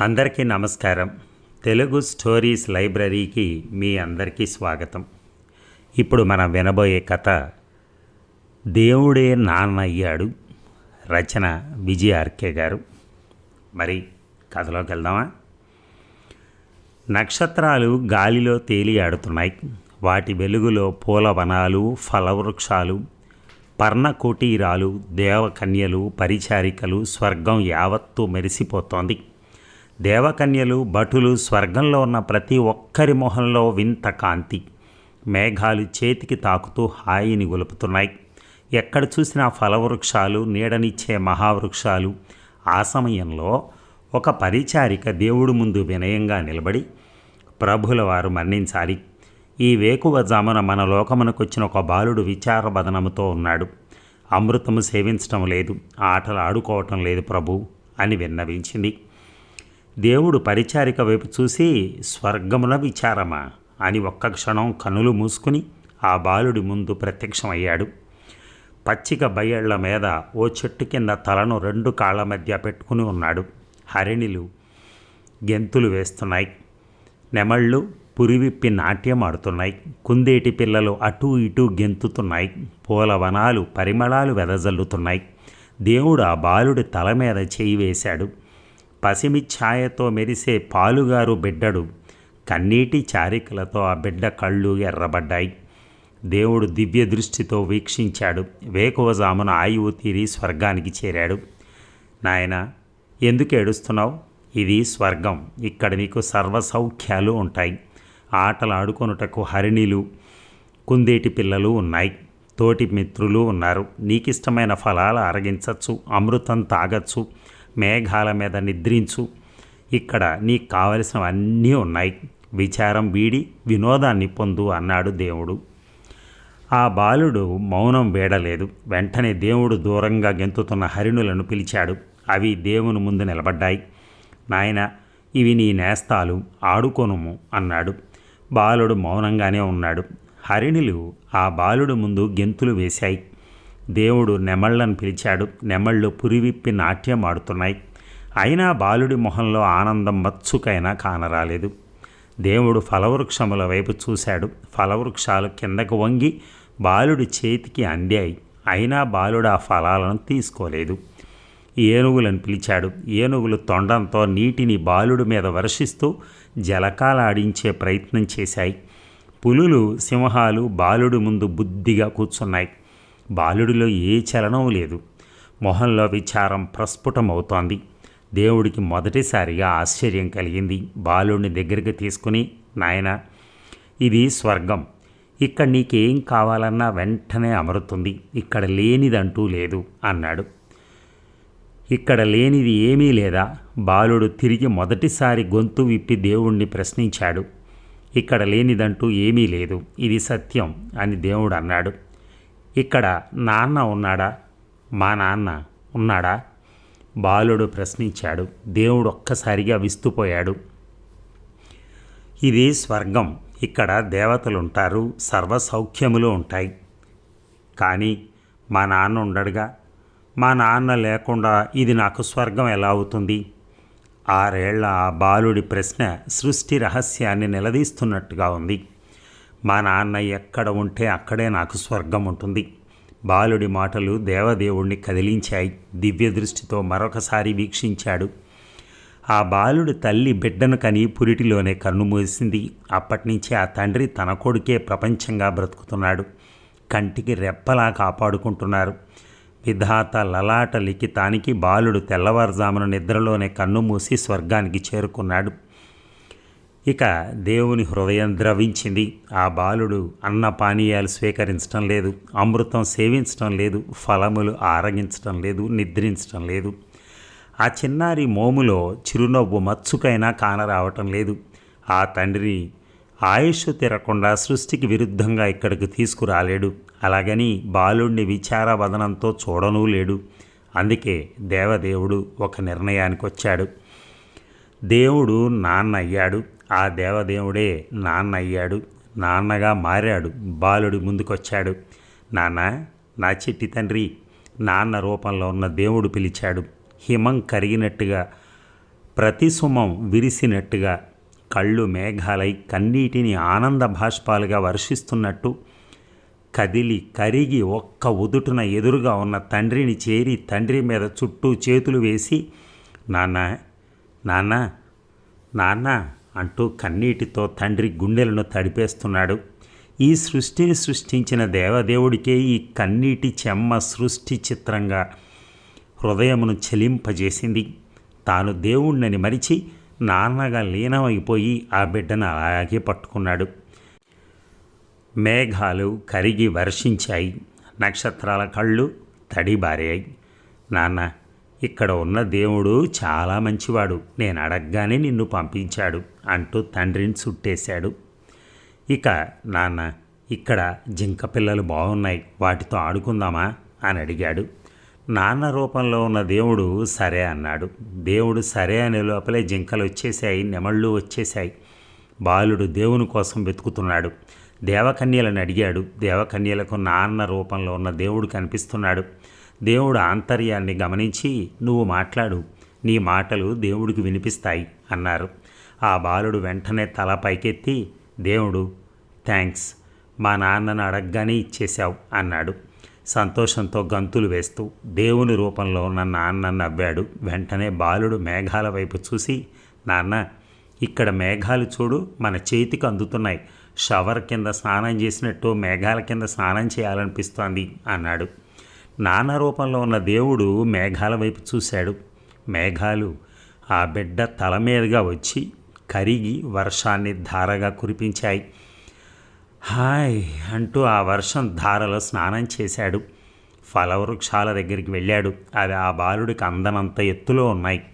అందరికీ నమస్కారం. తెలుగు స్టోరీస్ లైబ్రరీకి మీ అందరికీ స్వాగతం. ఇప్పుడు మనం వినబోయే కథ దేవుడే నాన్న అయ్యాడు రచన విజయ ఆర్కే గారు. మరి కథలోకి వెళ్దామా? నక్షత్రాలు గాలిలో తేలి ఆడుతున్నాయి. వాటి వెలుగులో పూల వనాలు ఫలవృక్షాలు పర్ణకుటీరాలు దేవకన్యలు పరిచారికలు స్వర్గం యావత్తూ మెరిసిపోతోంది. దేవకన్యలు భటులు స్వర్గంలో ఉన్న ప్రతి ఒక్కరి మొహంలో వింత కాంతి. మేఘాలు చేతికి తాకుతూ హాయిని గొలుపుతున్నాయి. ఎక్కడ చూసినా ఫలవృక్షాలు నీడనిచ్చే మహావృక్షాలు. ఆ సమయంలో ఒక పరిచారిక దేవుడు ముందు వినయంగా నిలబడి ప్రభుల వారు మన్నించాలి. ఈ వేకువజామున మన లోకమునకొచ్చిన ఒక బాలుడు విచారబదనముతో ఉన్నాడు. అమృతము సేవించటం లేదు. ఆటలు ఆడుకోవటం లేదు ప్రభు అని విన్నవించింది. దేవుడు పరిచారిక వైపు చూసి స్వర్గముల విచారమా? అని ఒక్క క్షణం కనులు మూసుకుని ఆ బాలుడి ముందు ప్రత్యక్షమయ్యాడు. పచ్చిక బయళ్ళ మీద ఓ చెట్టు కింద తలను రెండు కాళ్ళ మధ్య పెట్టుకుని ఉన్నాడు. హరిణిలు గెంతులు వేస్తున్నాయి. నెమళ్ళు పురివిప్పి నాట్యం ఆడుతున్నాయి. కుందేటి పిల్లలు అటూ ఇటూ గెంతుతున్నాయి. పూల వనాలు పరిమళాలు వెదజల్లుతున్నాయి. దేవుడు ఆ బాలుడి తల మీద చేయి వేశాడు. పసిమి ఛాయతో మెరిసే పాలుగారు బిడ్డడు. కన్నీటి చారికలతో ఆ బిడ్డ కళ్ళు ఎర్రబడ్డాయి. దేవుడు దివ్య దృష్టితో వీక్షించాడు. వేకువజామున ఆయువు తీరి స్వర్గానికి చేరాడు. నాయన ఎందుకు ఏడుస్తున్నావు? ఇది స్వర్గం. ఇక్కడ నీకు సర్వసౌఖ్యాలు ఉంటాయి. ఆటలు ఆడుకొనుటకు హరిణిలు కుందేటి పిల్లలు ఉన్నాయి. తోటి మిత్రులు ఉన్నారు. నీకిష్టమైన ఫలాలు అరగించచ్చు అమృతం తాగచ్చు. మేఘాల మీద నిద్రించు. ఇక్కడ నీకు కావలసినవన్నీ ఉన్నాయి. విచారం వీడి వినోదాన్ని పొందు అన్నాడు దేవుడు. ఆ బాలుడు మౌనం వేడలేదు. వెంటనే దేవుడు దూరంగా గెంతుతున్న హరిణులను పిలిచాడు. అవి దేవుని ముందు నిలబడ్డాయి. నాయన ఇవి నీ నేస్తాలు ఆడుకొనుము అన్నాడు. బాలుడు మౌనంగానే ఉన్నాడు. హరిణులు ఆ బాలుడు ముందు గెంతులు వేశాయి. దేవుడు నెమళ్ళను పిలిచాడు. నెమళ్ళు పురివిప్పి నాట్యం ఆడుతున్నాయి. అయినా బాలుడి మొహంలో ఆనందం మత్సుకైనా కానరాలేదు. దేవుడు ఫలవృక్షముల వైపు చూశాడు. ఫలవృక్షాలు కిందకు వంగి బాలుడి చేతికి అందాయి. అయినా బాలుడు ఆ ఫలాలను తీసుకోలేదు. ఏనుగులను పిలిచాడు. ఏనుగులు తొండంతో నీటిని బాలుడి మీద వర్షిస్తూ జలకాలాడించే ప్రయత్నం చేశాయి. పులులు సింహాలు బాలుడి ముందు బుద్ధిగా కూర్చున్నాయి. బాలుడిలో ఏ చలనం లేదు. మొహంలో విచారం ప్రస్ఫుటమవుతోంది. దేవుడికి మొదటిసారిగా ఆశ్చర్యం కలిగింది. బాలుడిని దగ్గరికి తీసుకుని నాయన ఇది స్వర్గం. ఇక్కడ నీకేం కావాలన్నా వెంటనే అమరుతుంది. ఇక్కడ లేనిదంటూ లేదు అన్నాడు. ఇక్కడ లేనిది ఏమీ లేదా? బాలుడు తిరిగి మొదటిసారి గొంతు విప్పి దేవుణ్ణి ప్రశ్నించాడు. ఇక్కడ లేనిదంటూ ఏమీ లేదు. ఇది సత్యం అని దేవుడు అన్నాడు. ఇక్కడ నాన్న ఉన్నాడా? మా నాన్న ఉన్నాడా? బాలుడు ప్రశ్నించాడు. దేవుడు ఒక్కసారిగా విస్తుపోయాడు. ఇది స్వర్గం. ఇక్కడ దేవతలుంటారు సర్వసౌఖ్యములు ఉంటాయి. కానీ మా నాన్న ఉండడుగా? మా నాన్న లేకుండా ఇది నాకు స్వర్గం ఎలా అవుతుంది? ఆరేళ్ళ ఆ బాలుడి ప్రశ్న సృష్టి రహస్యాన్ని నిలదీస్తున్నట్టుగా ఉంది. మా నాన్న ఎక్కడ ఉంటే అక్కడే నాకు స్వర్గం ఉంటుంది. బాలుడి మాటలు దేవదేవుణ్ణి కదిలించాయి. దివ్య దృష్టితో మరొకసారి వీక్షించాడు. ఆ బాలుడి తల్లి బిడ్డను కని పురిటిలోనే కన్నుమూసింది అప్పటినుంచి ఆ తండ్రి తన కొడుకే ప్రపంచంగా బ్రతుకుతున్నాడు. కంటికి రెప్పలా కాపాడుకుంటున్నారు. విధాత లలాట లిఖితానికి బాలుడు తెల్లవారుజామున నిద్రలోనే కన్నుమూసి స్వర్గానికి చేరుకున్నాడు. ఇక దేవుని హృదయం ద్రవించింది. ఆ బాలుడు అన్న పానీయాలు స్వీకరించడం లేదు. అమృతం సేవించడం లేదు. ఫలములు ఆరగించడం లేదు. నిద్రించడం లేదు. ఆ చిన్నారి మోములో చిరునవ్వు మచ్చుకైనా కానరావటం లేదు. ఆ తండ్రి ఆయుష్ తిరగకుండా సృష్టికి విరుద్ధంగా ఇక్కడికి తీసుకురాలేడు. అలాగని బాలుణ్ణి విచారవదనంతో చూడనూ లేడు. అందుకే దేవదేవుడు ఒక నిర్ణయానికి వచ్చాడు దేవుడు నాన్న అయ్యాడు ఆ దేవదేవుడే నాన్న అయ్యాడు నాన్నగా మారాడు. బాలుడి ముందుకొచ్చాడు. నాన్న నా చిట్టి తండ్రి నాన్న రూపంలో ఉన్న దేవుడు పిలిచాడు. హిమం కరిగినట్టుగా ప్రతి సుమం విరిసినట్టుగా కళ్ళు మేఘాలై కన్నీటిని ఆనంద భాష్పాలుగా వర్షిస్తున్నట్టు కదిలి కరిగి ఒక్క ఉదుటున ఎదురుగా ఉన్న తండ్రిని చేరి తండ్రి మీద చుట్టూ చేతులు వేసి నాన్న నాన్న నాన్న అంటూ కన్నీటితో తండ్రి గుండెలను తడిపేస్తున్నాడు. ఈ సృష్టిని సృష్టించిన దేవదేవుడికే ఈ కన్నీటి చెమ్మ సృష్టి చిత్రంగా హృదయమును చెలింపజేసింది. తాను దేవుణ్ణని మరిచి నాన్నగా లీనమైపోయి ఆ బిడ్డను అలాగే పట్టుకున్నాడు. మేఘాలు కరిగి వర్షించాయి. నక్షత్రాల కళ్ళు తడిబారాయి. నాన్న ఇక్కడ ఉన్న దేవుడు చాలా మంచివాడు. నేను అడగగానే నిన్ను పంపించాడు. అంటూ తండ్రిని చుట్టేశాడు. ఇక నాన్న ఇక్కడ జింక పిల్లలు బాగున్నాయి. వాటితో ఆడుకుందామా? అని అడిగాడు. నాన్న రూపంలో ఉన్న దేవుడు సరే అన్నాడు. దేవుడు సరే అనే లోపలే జింకలు వచ్చేసాయి నెమళ్ళు వచ్చేసాయి బాలుడు దేవుని కోసం వెతుకుతున్నాడు. దేవకన్యలను అడిగాడు. దేవకన్యలకు నాన్న రూపంలో ఉన్న దేవుడు కనిపిస్తున్నాడు. దేవుడు ఆంతర్యాన్ని గమనించి నువ్వు మాట్లాడు. నీ మాటలు దేవుడికి వినిపిస్తాయి అన్నారు. ఆ బాలుడు వెంటనే తల పైకెత్తి దేవుడు థ్యాంక్స్ మా నాన్నను అడగగానే ఇచ్చేశావు అన్నాడు. సంతోషంతో గంతులు వేస్తూ దేవుని రూపంలో ఉన్న నాన్న నవ్వాడు. వెంటనే బాలుడు మేఘాల వైపు చూసి నాన్న ఇక్కడ మేఘాలు చూడు మన చేతికి అందుతున్నాయి. షవర్ కింద స్నానం చేసినట్టు మేఘాల కింద స్నానం చేయాలనిపిస్తోంది అన్నాడు. నాన్న రూపంలో ఉన్న దేవుడు మేఘాల వైపు చూశాడు. మేఘాలు ఆ బిడ్డ తల మీదుగా వచ్చి కరిగి వర్షాన్ని ధారగా కురిపించాయి. హాయ్ అంటూ ఆ వర్షం ధారలో స్నానం చేశాడు. ఫలవృక్షాల దగ్గరికి వెళ్ళాడు. అవి ఆ బాలుడికి అందనంత ఎత్తులో ఉన్నాయి.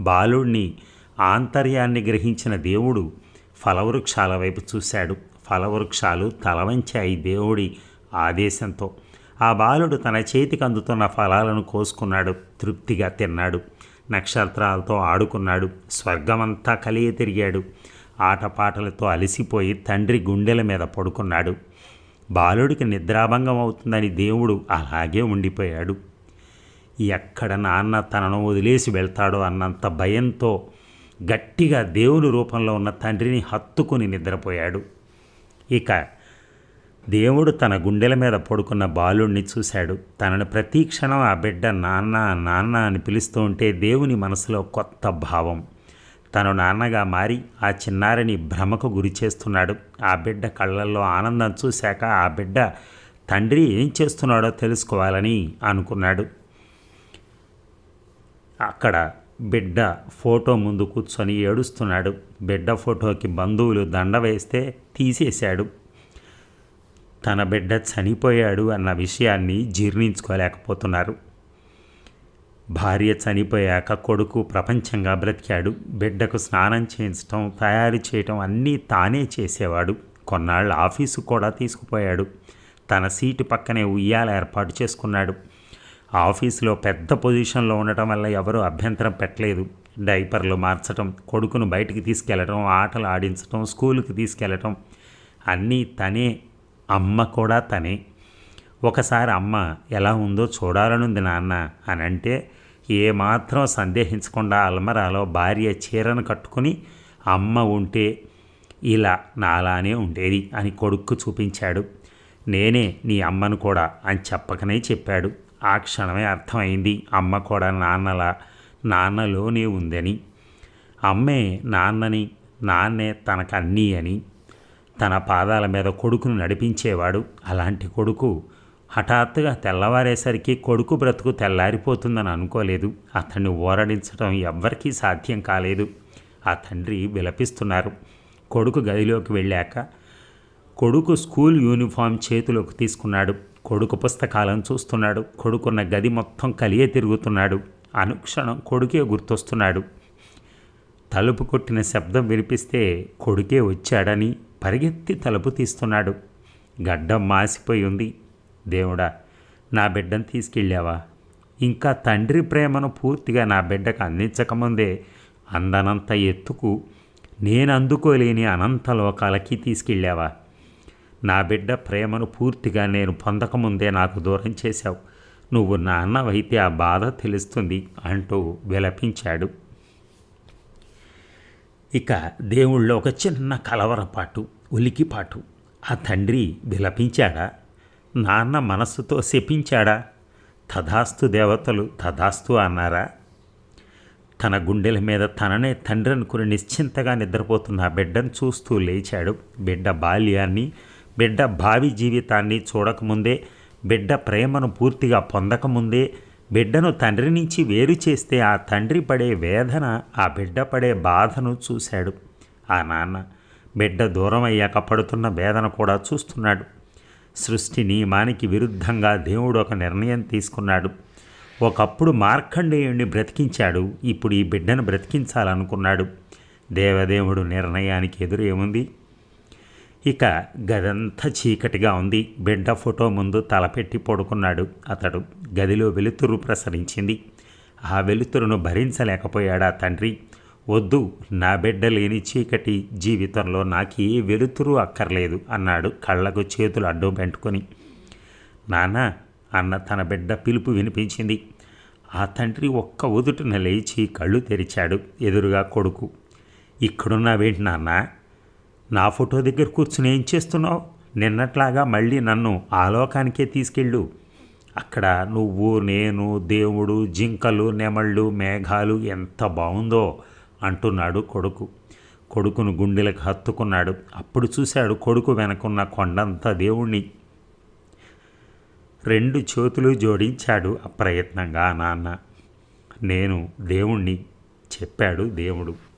బాలుడిని ఆంతర్యాన్ని గ్రహించిన దేవుడు ఫలవృక్షాల వైపు చూశాడు. ఫలవృక్షాలు తలవంచాయి దేవుడి ఆదేశంతో. ఆ బాలుడు తన చేతికి అందుతున్న ఫలాలను కోసుకున్నాడు. తృప్తిగా తిన్నాడు. నక్షత్రాలతో ఆడుకున్నాడు. స్వర్గమంతా కలియ తిరిగాడు. ఆటపాటలతో అలసిపోయి తండ్రి గుండెల మీద పడుకున్నాడు. బాలుడికి నిద్రాభంగం అవుతుందని దేవుడు అలాగే ఉండిపోయాడు. ఎక్కడ నాన్న తనను వదిలేసి వెళ్తాడో అన్నంత భయంతో గట్టిగా దేవుని రూపంలో ఉన్న తండ్రిని హత్తుకుని నిద్రపోయాడు. ఇక దేవుడు తన గుండెల మీద పడుకున్న బాలుణ్ణి చూశాడు. తనను ప్రతి క్షణం ఆ బిడ్డ నాన్న నాన్న అని పిలుస్తూ ఉంటే దేవుని మనసులో కొత్త భావం. తను నాన్నగా మారి ఆ చిన్నారిని భ్రమకు గురి చేస్తున్నాడు. ఆ బిడ్డ కళ్ళల్లో ఆనందం చూశాక ఆ బిడ్డ తండ్రి ఏం చేస్తున్నాడో తెలుసుకోవాలని అనుకున్నాడు. అక్కడ బిడ్డ ఫోటో ముందు కూర్చొని ఏడుస్తున్నాడు. బిడ్డ ఫోటోకి బంధువులు దండ వేస్తే తీసేశాడు. తన బిడ్డ చనిపోయాడు అన్న విషయాన్ని జీర్ణించుకోలేకపోతున్నారు. భార్య చనిపోయాక కొడుకు ప్రపంచంగా బ్రతికాడు. బిడ్డకు స్నానం చేయించడం తయారు చేయటం అన్నీ తానే చేసేవాడు. కొన్నాళ్ళు ఆఫీసు కూడా తీసుకుపోయాడు. తన సీటు పక్కనే ఉయ్యాల ఏర్పాటు చేసుకున్నాడు. ఆఫీసులో పెద్ద పొజిషన్లో ఉండటం వల్ల ఎవరూ అభ్యంతరం పెట్టలేదు. డైపర్లు మార్చటం కొడుకును బయటికి తీసుకెళ్ళటం ఆటలు ఆడించటం స్కూలుకి తీసుకెళ్ళటం అన్నీ తనే అమ్మ కూడా తనే. ఒకసారి అమ్మ ఎలా ఉందో చూడాలనుంది నాన్న అని అంటే ఏమాత్రం సందేహించకుండా అల్మరాలో భార్య చీరను కట్టుకుని అమ్మ ఉంటే ఇలా నాలానే ఉండేది అని కొడుక్కు చూపించాడు. నేనే నీ అమ్మను కూడా అని చెప్పకనే చెప్పాడు. ఆ క్షణమే అర్థమైంది అమ్మ కూడా నాన్నలా నాన్నలోనే ఉందని. అమ్మే నాన్నని నాన్నే తనకు అన్నీ అని. తన పాదాల మీద కొడుకును నడిపించేవాడు. అలాంటి కొడుకు హఠాత్తుగా తెల్లవారేసరికి కొడుకు బ్రతుకు తెల్లారిపోతుందని అనుకోలేదు. అతన్ని ఓరడించడం ఎవ్వరికీ సాధ్యం కాలేదు. ఆ తండ్రి విలపిస్తున్నారు. కొడుకు గదిలోకి వెళ్ళాక కొడుకు స్కూల్ యూనిఫామ్ చేతిలోకి తీసుకున్నాడు. కొడుకు పుస్తకాలను చూస్తున్నాడు. కొడుకున్న గది మొత్తం కలియే తిరుగుతున్నాడు. అనుక్షణం కొడుకే గుర్తొస్తున్నాడు. తలుపు కొట్టిన శబ్దం వినిపిస్తే కొడుకే వచ్చాడని పరిగెత్తి తలుపు తీస్తున్నాడు. గడ్డం మాసిపోయి ఉంది దేవుడా నా బిడ్డను తీసుకెళ్ళావా? ఇంకా తండ్రి ప్రేమను పూర్తిగా నా బిడ్డకు అందించకముందే అందనంత ఎత్తుకు నేను అందుకోలేని అనంత లోకాలకి తీసుకెళ్ళావా? నా బిడ్డ ప్రేమను పూర్తిగా నేను పొందకముందే నాకు దూరం చేశావు. నువ్వు నాన్నవైతే ఆ బాధ తెలుస్తుంది అంటూ విలపించాడు. ఇక దేవుళ్ళో ఒక చిన్న కలవరపాటు ఉలికిపాటు. ఆ తండ్రి విలపించాడా? నాన్న మనస్సుతో శపించాడా? తథాస్తు దేవతలు తథాస్తు అన్నారా? తన గుండెల మీద తననే తండ్రి అనుకుని నిశ్చింతగా నిద్రపోతున్న ఆ బిడ్డను చూస్తూ లేచాడు. బిడ్డ బాల్యాన్ని బిడ్డ భావి జీవితాన్ని చూడకముందే బిడ్డ ప్రేమను పూర్తిగా పొందకముందే బిడ్డను తండ్రి నుంచి వేరు చేస్తే ఆ తండ్రి పడే వేదన ఆ బిడ్డ పడే బాధను చూశాడు. ఆ నాన్న బిడ్డ దూరం అయ్యాక పడుతున్న వేదన కూడా చూస్తున్నాడు. సృష్టి నియమానికి విరుద్ధంగా దేవుడు ఒక నిర్ణయం తీసుకున్నాడు. ఒకప్పుడు మార్కండేయుణ్ణి బ్రతికించాడు ఇప్పుడు ఈ బిడ్డను బ్రతికించాలనుకున్నాడు. దేవదేవుడు నిర్ణయానికి ఎదురు ఏముంది ఇక గదంతా చీకటిగా ఉంది. బిడ్డ ఫోటో ముందు తలపెట్టి పడుకున్నాడు. అతడు గదిలో వెలుతురు ప్రసరించింది. ఆ వెలుతురును భరించలేకపోయాడు ఆ తండ్రి? వద్దు నా బిడ్డ లేని చీకటి జీవితంలో నాకు ఏ వెలుతురు అక్కర్లేదు అన్నాడు కళ్ళకు చేతులు అడ్డం పెట్టుకొని. నాన్న అన్న తన బిడ్డ పిలుపు వినిపించింది. ఆ తండ్రి ఒక్క ఉదుటిన లేచి కళ్ళు తెరిచాడు ఎదురుగా కొడుకు. ఇక్కడున్నావేంటి నాన్న? నా ఫోటో దగ్గర కూర్చుని ఏం చేస్తున్నావు? నిన్నట్లాగా మళ్ళీ నన్ను ఆలోకానికే తీసుకెళ్ళు. అక్కడ నువ్వు నేను దేవుడు జింకలు నెమళ్ళు మేఘాలు ఎంత బాగుందో అంటున్నాడు కొడుకు. కొడుకును గుండెలకు హత్తుకున్నాడు. అప్పుడు చూశాడు కొడుకు వెనకున్న కొండంత దేవుణ్ణి. రెండు చేతులు జోడించాడు అప్రయత్నంగా నాన్న. నేను దేవుణ్ణి చెప్పాడు దేవుడు.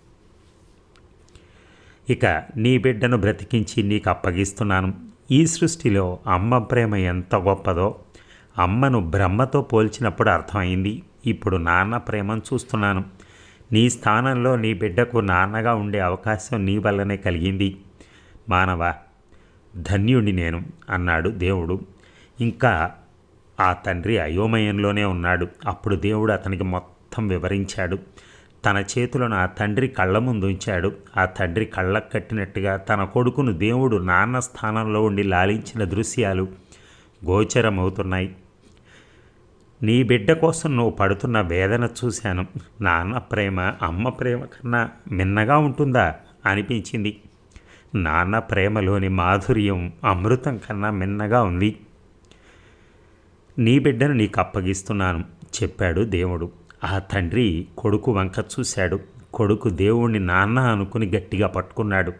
ఇక నీ బిడ్డను బ్రతికించి నీకు అప్పగిస్తున్నాను. ఈ సృష్టిలో అమ్మ ప్రేమ ఎంత గొప్పదో అమ్మను బ్రహ్మతో పోల్చినప్పుడు అర్థమైంది. ఇప్పుడు నాన్న ప్రేమను చూస్తున్నాను. నీ స్థానంలో నీ బిడ్డకు నాన్నగా ఉండే అవకాశం నీ వల్లనే కలిగింది. మానవ ధన్యుడి నేను అన్నాడు దేవుడు. ఇంకా ఆ తండ్రి అయోమయంలోనే ఉన్నాడు. అప్పుడు దేవుడు అతనికి మొత్తం వివరించాడు. తన చేతులను ఆ తండ్రి కళ్ళ ముందు ఉంచాడు. ఆ తండ్రి కళ్ళకు కట్టినట్టుగా తన కొడుకును దేవుడు నాన్న స్థానంలో ఉండి లాలించిన దృశ్యాలు గోచరమవుతున్నాయి. నీ బిడ్డ కోసం నువ్వు పడుతున్న వేదన చూశాను. నాన్న ప్రేమ అమ్మ ప్రేమ కన్నా మిన్నగా ఉంటుందా? అనిపించింది. నాన్న ప్రేమలోని మాధుర్యం అమృతం కన్నా మిన్నగా ఉంది. నీ బిడ్డను నీకు అప్పగిస్తున్నాను చెప్పాడు దేవుడు. ఆ తండ్రి కొడుకు వంక చూశాడు. కొడుకు దేవుణ్ణి నాన్న అనుకుని గట్టిగా పట్టుకున్నాడు.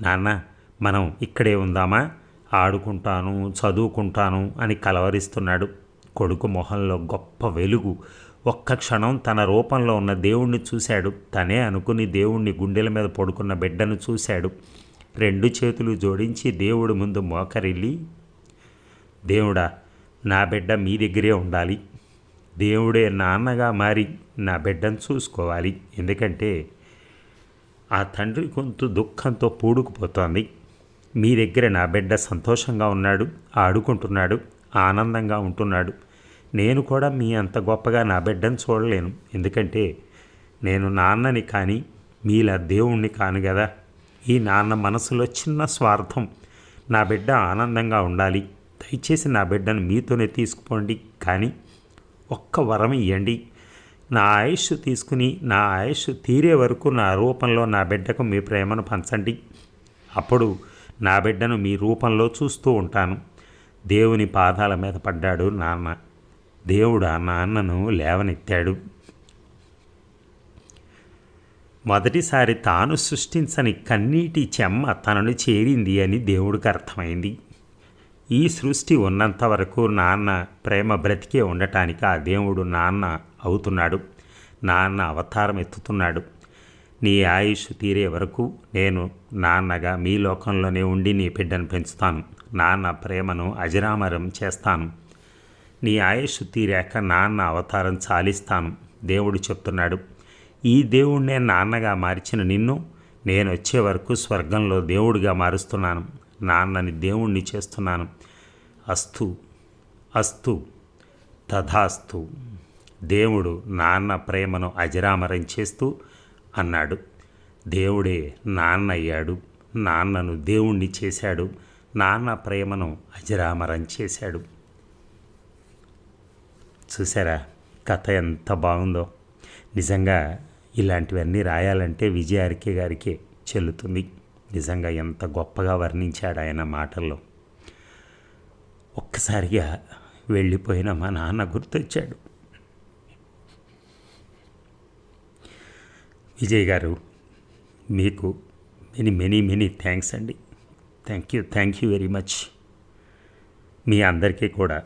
నాన్న మనం ఇక్కడే ఉందామా? ఆడుకుంటాను చదువుకుంటాను అని కలవరిస్తున్నాడు. కొడుకు మొహంలో గొప్ప వెలుగు. ఒక్క క్షణం తన రూపంలో ఉన్న దేవుణ్ణి చూశాడు. తనే అనుకుని దేవుణ్ణి గుండెల మీద పడుకున్న బిడ్డను చూశాడు. రెండు చేతులు జోడించి దేవుడి ముందు మోకరిల్లి దేవుడా నా బిడ్డ మీ దగ్గరే ఉండాలి. దేవుడే నాన్నగా మారి నా బిడ్డను చూసుకోవాలి. ఎందుకంటే ఆ తండ్రి గొంతు దుఃఖంతో పూడుకుపోతోంది. మీ దగ్గర నా బిడ్డ సంతోషంగా ఉన్నాడు ఆడుకుంటున్నాడు ఆనందంగా ఉంటున్నాడు. నేను కూడా మీ అంత గొప్పగా నా బిడ్డను చూడలేను. ఎందుకంటే నేను నాన్నని కానీ మీలా దేవుణ్ణి కాను కదా. ఈ నాన్న మనసులో చిన్న స్వార్థం. నా బిడ్డ ఆనందంగా ఉండాలి. దయచేసి నా బిడ్డను మీతోనే తీసుకుపోండి. కానీ ఒక్క వరం ఇయ్యండి. నా ఆయుష్ తీసుకుని నా ఆయుష్ తీరే వరకు నా రూపంలో నా బిడ్డకు మీ ప్రేమను పంచండి. అప్పుడు నా బిడ్డను మీ రూపంలో చూస్తూ ఉంటాను. దేవుని పాదాల మీద పడ్డాడు నాన్న. దేవుడు ఆ నాన్నను లేవనెత్తాడు. మొదటిసారి తాను సృష్టించని కన్నీటి చెమ్మ తనను చేరింది అని దేవుడికి అర్థమైంది. ఈ సృష్టి ఉన్నంత వరకు నాన్న ప్రేమ బ్రతికే ఉండటానికి ఆ దేవుడు నాన్న అవుతున్నాడు. నాన్న అవతారం ఎత్తుతున్నాడు. నీ ఆయుష్ తీరే వరకు నేను నాన్నగా మీ లోకంలోనే ఉండి నీ బిడ్డను పెంచుతాను. నాన్న ప్రేమను అజరామరం చేస్తాను. నీ ఆయుష్ తీరాక నాన్న అవతారం చాలిస్తాను. దేవుడు చెప్తున్నాడు ఈ దేవుణ్ణే నాన్నగా మార్చిన నిన్ను నేను వచ్చే వరకు స్వర్గంలో దేవుడిగా మారుస్తున్నాను. నాన్నని దేవుణ్ణి చేస్తున్నాను. అస్తు అస్తు తథాస్తు దేవుడు నాన్న ప్రేమను అజరామరం చేస్తూ అన్నాడు. దేవుడే నాన్న అయ్యాడు నాన్నను దేవుణ్ణి చేశాడు నాన్న ప్రేమను అజరామరం చేశాడు. చూసారా కథ ఎంత బాగుందో. నిజంగా ఇలాంటివన్నీ రాయాలంటే విజయ ఆర్కే గారికే చెల్లుతుంది. నిజంగా ఎంత గొప్పగా వర్ణించాడు ఆయన మాటల్లో. ఒక్కసారిగా వెళ్ళిపోయిన మా నాన్న గుర్తొచ్చాడు. విజయ్ గారు మీకు మెనీ మెనీ మెనీ థ్యాంక్స్ అండి. Thank you thank you very much మీ అందరికీ కూడా.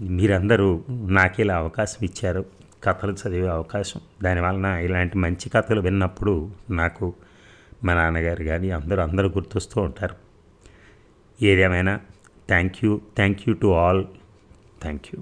మీరందరూ నాకు ఇలా అవకాశం ఇచ్చారు. కథలు చదివే అవకాశం. దానివలన ఇలాంటి మంచి కథలు విన్నప్పుడు నాకు మా నాన్నగారు కానీ అందరూ అందరూ గుర్తొస్తూ ఉంటారు. ఏదేమైనా thank you thank you to all thank you